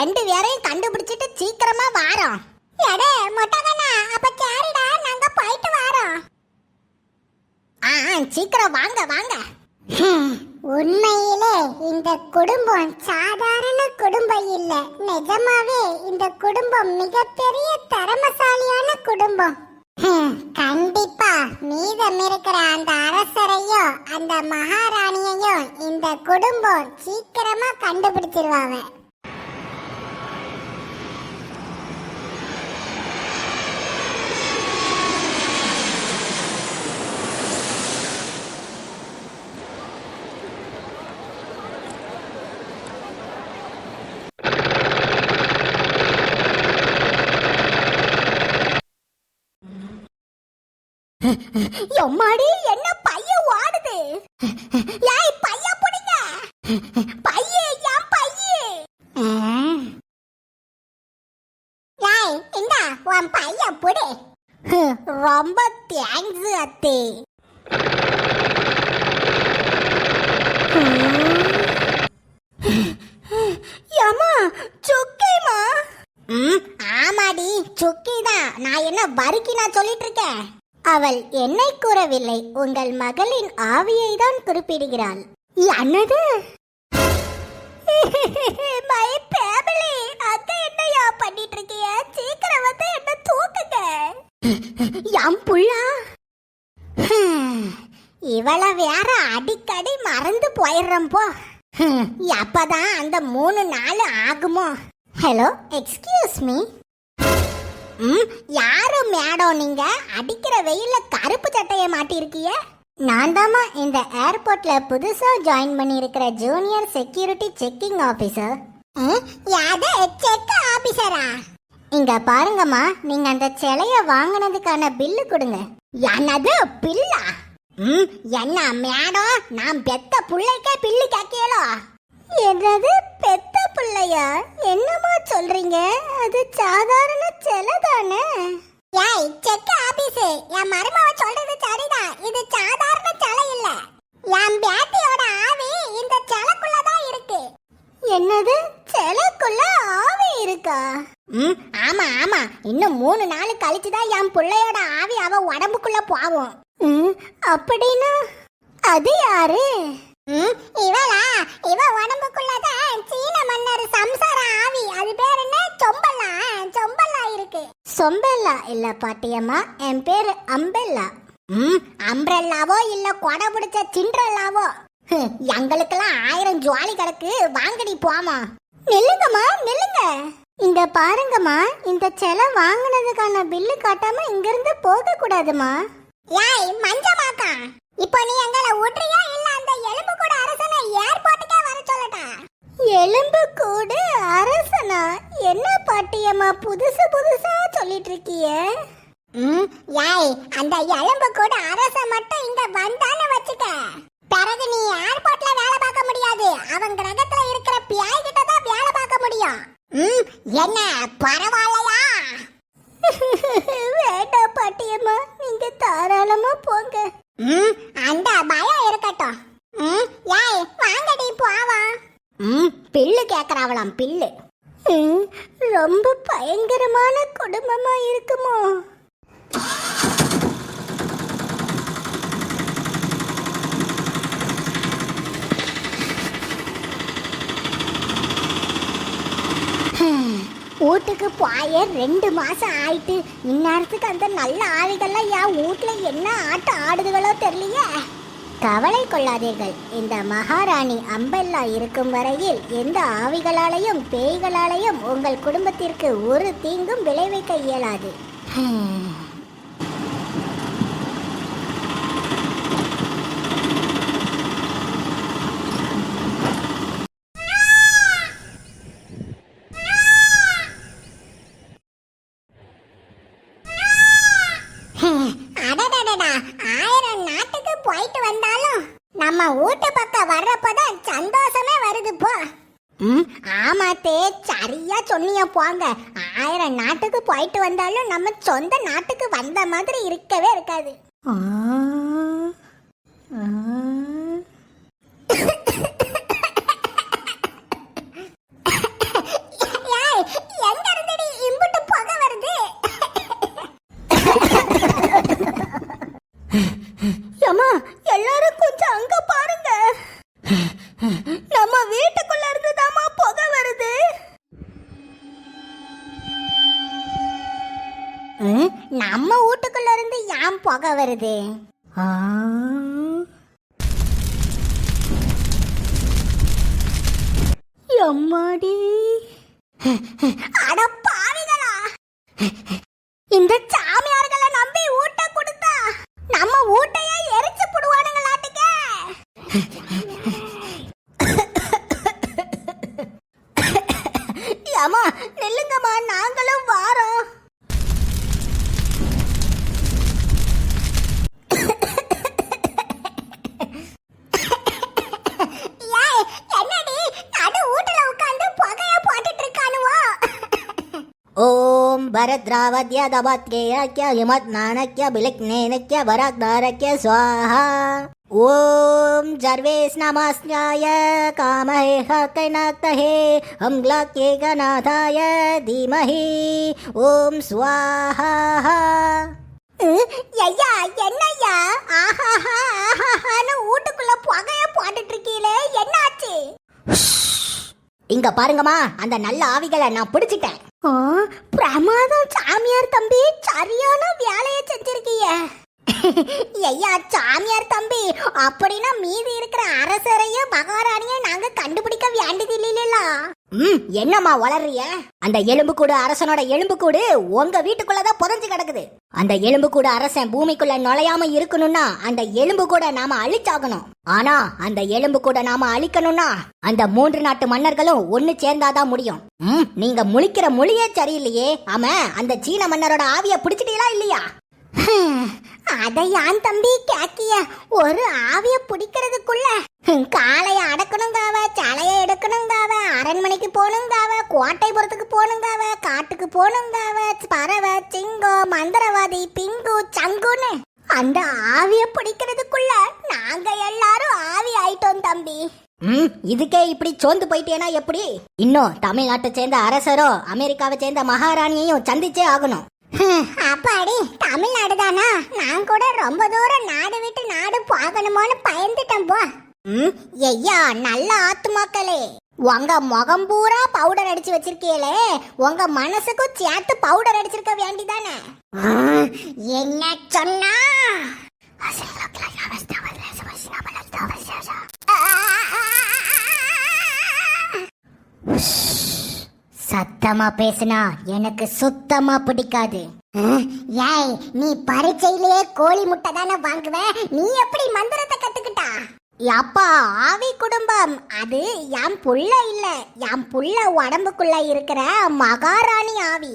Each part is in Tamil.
ரெண்டு பேரையும் கண்டுபிடிச்சிட்டு சீக்கிரமா வாரோம். எடே மொட்டகண்ணா அப்ப கேரிடா நாங்க போயிட்டு வாரோம். ஆ சீக்கிரம் வாங்க வாங்க. உண்மையிலே இந்த குடும்பம் சாதாரண குடும்பம் இல்ல. நிஜமாவே இந்த குடும்பம் மிகப்பெரிய தரமசாலியான குடும்பம். கண்டிப்பா மீதம் இருக்கிற அந்த அரசரையும் அந்த மகாராணியையும் இந்த குடும்பம் சீக்கிரமா கண்டுபிடிச்சிருவாங்க. எம்மாடி என்ன பையன் ஓடுது? ஏய் பைய பிடிங்க. பைய என் பைய. ஏய் இந்தா உன் பையன் புடி. ரொம்ப தேங்க்ஸ் அத்தே. ஏமா சுக்கிமா? ம் ஆமாடி சுக்கி தான் நான் என்ன வறுக்கி நான் சொல்லிட்டு இருக்கேன்? அவள் என்னை கூறவில்லை. உங்கள் மகளின் ஆவியை தான் குறிப்பிடுகிறாள் என்னது மை ஃபேமிலி அங்க என்னையா பண்ணிட்டு இருக்கீங்க சீக்கிரம் வந்து என்ன தூக்குங்க. யாம் புள்ளா? இவள வேற அடிக்கடி மறந்து போயிடுறோம் போ. அப்பதான் அந்த மூணு நாள் ஆகுமோ? ஹலோ எக்ஸ்கியூஸ் மீ ம் யார் மேடம் நீங்க அடிக்கிற வெயில்ல கருப்பு சட்டைய மாட்டிருக்கீங்க நான் தாமா இந்த ஏர்போர்ட்ல புதுசா ஜாயின் பண்ணியிருக்கிற ஜூனியர் செக்யூரிட்டி செக்கிங் ஆபீசர் யாரு? செக் ஆபீசரா இங்க பாருங்கம்மா நீங்க அந்த சிலைய வாங்கினதுக்கான பில்லு கொடுங்க. என்னது? பில்லா ம் என்ன மேடம்? நான் பெத்த புள்ளைக்கே பில்லு கேட்கலோ. என்னது? பெத்த பிள்ளையா? என்னம்மா சொல்றீங்க? அது சாதாரண சிலை தானே. ஏய் செக் ஆபீஸ் என் மருமவ சொல்றது சரிதான். இது சாதாரண சலை இல்ல. என் பேத்தியோட ஆவி இந்த சலைக்குள்ள தான் இருக்கு. என்னது? சலைக்குள்ள ஆவி இருக்கா? ம் ஆமா ஆமா. இன்னும் மூணு நாள் கழிச்சு தான் என் பிள்ளையோட ஆவி அவ உடம்புக்குள்ள போகும் ம் அப்படின்னா? அது யாரு? ம், இவளா? இவ உடம்புக்குள்ளதான் சீன மன்னர் சம்சார ஆவி. அது பேர் என்ன? சொம்பலா? சொம்பல்லா சொம்பெல்லா இல்ல பாட்டியம்மா? என் பேரு அம்பெல்லா. ம் அம்ப்ரெல்லாவோ இல்ல கொடை பிடிச்ச சிண்ட்ரெல்லாவோ எங்களுக்கெல்லாம் ஆயிரம் ஜுவாலி கிடக்கு. வாங்கடி போமா நில்லுங்கம்மா நில்லுங்க. இங்க பாருங்கம்மா இந்த செலை வாங்குனதுக்கான பில்லு காட்டாம இங்க இருந்து போக கூடாதுமா ஏய் மஞ்சமாக்கா. இப்போ நீ எங்களை விட்றியா இல்ல பாட்டியம்மா புதுசு புதுசா சொல்லிட்டு இருக்கிய ம், ஏய் அந்த எலும்பு கூட அரச மட்டும் இங்க வந்தான்னு வச்சுக்க. பிறகு நீ ஏர்போர்ட்ல வேலை பார்க்க முடியாது. அவன் கிரகத்துல இருக்கிற பியாய் கிட்ட தான் வேலை பார்க்க முடியும். ம், என்ன பரவாயில்லையா? வேண்டாம் பாட்டியம்மா நீங்க தாராளமா போங்க. ம், அந்த பயம் இருக்கட்டும். ம், ஏய் வாங்கடி போவா. ம் பில்லு கேக்குறாவளாம் பில்லு. ரொம்ப பயங்கரமான குடும்பமா இருக்குமோ? வீட்டுக்கு போய ரெண்டு மாசம் ஆயிட்டு இந்நேரத்துக்கு அந்த நல்ல ஆவிகள்லாம் என் வீட்டுல என்ன ஆட்டம் ஆடுதுகளோ தெரியலையே. கவலை கொள்ளாதீர்கள். இந்த மகாராணி அம்பெல்லா இருக்கும் வரையில் எந்த ஆவிகளாலையும் பேய்களாலையும் உங்கள் குடும்பத்திற்கு ஒரு தீங்கும் விளைவிக்க இயலாது. ஆயிரம் போயிட்டு வந்தாலும் நம்ம வீட்டு பக்கம் வர்றப்பதான் சந்தோஷமே வருது போ. ம்? ஆமாத்தே சரியா சொன்னீங்க போங்க. ஆயிரம் நாட்டுக்கு போயிட்டு வந்தாலும் நம்ம சொந்த நாட்டுக்கு வந்த மாதிரி இருக்கவே இருக்காது. நம்ம வீட்டுக்குள்ள இருந்து ஏன் புகை வருது. எம்மாடி அட பாவிகளா இந்த சாமியார்களை நம்பி ஊட்ட கொடுத்தா நம்ம ஊட்டையே எரிச்சு புடுவானுங்களாட்டுக்க அம்மா நில்லுங்கம்மா நாங்களும் வாரோம் ஏய் என்னடி நடு வீட்டுல உட்கார்ந்து புகைய போட்டுட்டு இருக்கானுவோ ஓம் ஜர்வேஸ் நமஸ்ஞாய காமஹே ஹக்கைநாக்தஹே ஹம் க்ளாக்யேகநாதாய தீமஹி ஓம் ஸ்வாஹா ஐயா என்னய்யா ஆஹாஹா ஆஹாஹான்னு வீட்டுக்குள்ள புகைய போட்டுட்டு இருக்கீங்களே என்னாச்சு இங்க பாருங்கம்மா அந்த நல்ல ஆவிகளை நான் பிடிச்சிட்டேன் பிரமாதம் சாமியார் தம்பி சரியான வேலையை செஞ்சிருக்கீங்க ஐயா சாமியார் தம்பி அப்படின்னா மீதி இருக்கிற அரசரையும் மகாராணியும் நாங்க கண்டுபிடிக்க வேண்டியது இல்லைல்ல ம் என்னம்மா வளர்றிய அந்த எலும்புக்கூடு அரசனோட எலும்புக்கூடு உங்க வீட்டுக்குள்ளதான் புதஞ்சு கிடக்குது. அந்த எலும்புக்கூடு அரசன் பூமிக்குள்ள நுழையாம இருக்கணும்னா அந்த எலும்பு கூட நாம அழிச்சாகணும். ஆனா அந்த எலும்பு கூட நாம அழிக்கணும்னா அந்த மூன்று நாட்டு மன்னர்களும் ஒன்னு சேர்ந்தாதான் முடியும். நீங்க முழிக்கிற மொழியே சரியில்லையே. ஆமா அந்த சீன மன்னரோட ஆவிய பிடிச்சிட்டீங்களா இல்லையா? அதை யான் தம்பி கேக்கிய? ஒரு ஆவிய பிடிக்கிறதுக்குள்ள. காலைய அடக்கணுங்காவ சலைய எடுக்கணுங்காவ அரண்மனைக்கு போகணுங்காவ கோட்டைபுரத்துக்கு போகணுங்காவ காட்டுக்கு போகணுங்காவ பறவை சிங்கம் மந்திரவாதி பிங்கு சங்குன்னு. அந்த ஆவிய பிடிக்கிறதுக்குள்ள நாங்க எல்லாரும் ஆவி ஆயிட்டோம் தம்பி. ம் இதுக்கே இப்படி சோர்ந்து போயிட்டேனா எப்படி? இன்னும் தமிழ்நாட்டை சேர்ந்த அரசரோ அமெரிக்காவை சேர்ந்த மகாராணியையும் சந்திச்சே ஆகணும். அப்பாடி தமிழ்நாடு தானா நான் கூட ரொம்ப தூரம் நாடு விட்டு நாடு போகணுமோன்னு பயந்துட்டேன் போ. ஐயா நல்ல ஆத்துமாக்களே. உங்க முகம் பூரா பவுடர் அடிச்சு வச்சிருக்கீங்களே உங்க மனசுக்கும் சேர்த்து பவுடர் அடிச்சிருக்க வேண்டிதானே? என்ன சொன்னா? சத்தமா பேசுனா எனக்கு சுத்தமா பிடிக்காது. ஏய் நீ பரீட்சையிலேயே கோழி முட்டை தானே வாங்குவ? நீ எப்படி மந்திரத்தை கத்துக்கிட்டா? அப்பா ஆவி குடும்பம். அது என் புள்ள இல்ல. என் புள்ள உடம்புக்குள்ள இருக்கிற மகாராணி ஆவி.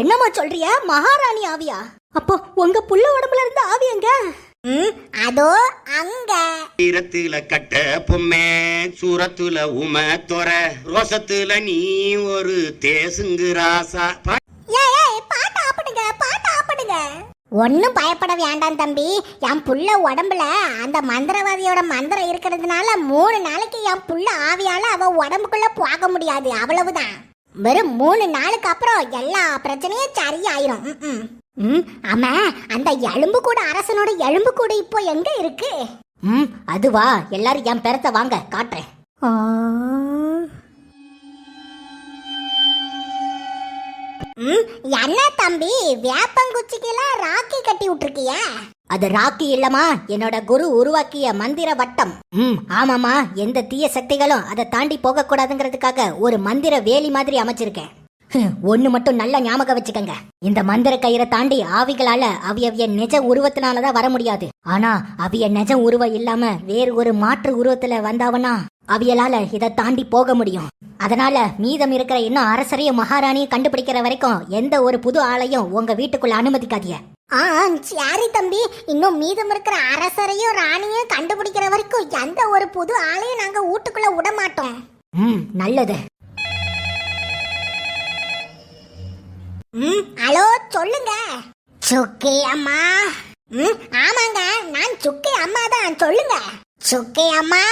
என்னம்மா சொல்றிய? மகாராணி ஆவியா? அப்போ உங்க புள்ள உடம்புல இருந்து ஆவி எங்க? அதோ அங்க. ஈரத்துல கட்ட பொம்மை சூரத்துல உம தொர ரோசத்துல நீ ஒரு தேசுங்கு ராசா. ஒன்னும் பயப்பட வேண்டாம் தம்பி. என் புள்ள உடம்புல அந்த மந்திரவாதியோட மந்திரம் இருக்கிறதுனால மூணு நாளைக்கு என் புள்ள ஆவியால அவ உடம்புக்குள்ள போக முடியாது அவ்வளவுதான். வெறும் மூணு நாளுக்கு அப்புறம் எல்லா பிரச்சனையும் சரியாயிரும். ம், ஆமா. அந்த எலும்பு கூட அரசனோட எலும்பு கூட இப்போ எங்க இருக்கு? ம் அதுவா எல்லாரும் என் பெறத்தை வாங்க காட்டுறேன். ம், என்ன தம்பி? வேப்பங்குச்சிக்கெல்லாம் ராக்கி கட்டி விட்டுருக்கிய? அது ராக்கி இல்லமா என்னோட குரு உருவாக்கிய மந்திர வட்டம். ம் ஆமாமா எந்த தீய சக்திகளும் அதை தாண்டி போக கூடாதுங்கிறதுக்காக ஒரு மந்திர வேலி மாதிரி அமைச்சிருக்கேன். ஒண்ணு மட்டும் நல்ல ஞாபகம் வச்சுக்கங்க. இந்த மந்திர கயிறை தாண்டி ஆவிகளால அவிய அவிய நிஜ உருவத்தினாலதான் வர முடியாது. ஆனா அவிய நிஜ உருவம் இல்லாம வேறு ஒரு மாற்று உருவத்துல வந்தாவனா அவியலால இதை தாண்டி போக முடியும். அதனால மீதம் இருக்கிற இன்னும் அரசரையும் மகாராணியும் கண்டுபிடிக்கிற வரைக்கும் எந்த ஒரு புது ஆளையும் உங்க வீட்டுக்குள்ள அனுமதிக்காதீங்க. ஆ சரி தம்பி. இன்னும் மீதம் இருக்கிற அரசரையும் ராணியும் கண்டுபிடிக்கிற வரைக்கும் எந்த ஒரு புது ஆளையும் நாங்க வீட்டுக்குள்ள விட மாட்டோம். ம் நல்லது. ம்? ஹலோ சொல்லுங்க. சுக்கி அம்மா. ம்? ஆமாங்க நான் சுக்கி அம்மா தான் சொல்லுங்க. சுக்கி அம்மா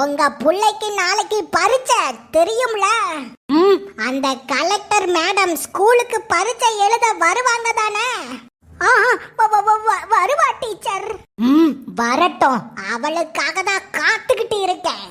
உங்க பிள்ளைக்கு நாளைக்கு பரீட்சை தெரியும்ல? ம் அந்த கலெக்டர் மேடம் ஸ்கூலுக்கு பரீட்சை எழுத வருவாங்க தானே? வருவா டீச்சர். ம் வரட்டும். அவளுக்காக தான் காத்துக்கிட்டு இருக்கேன்.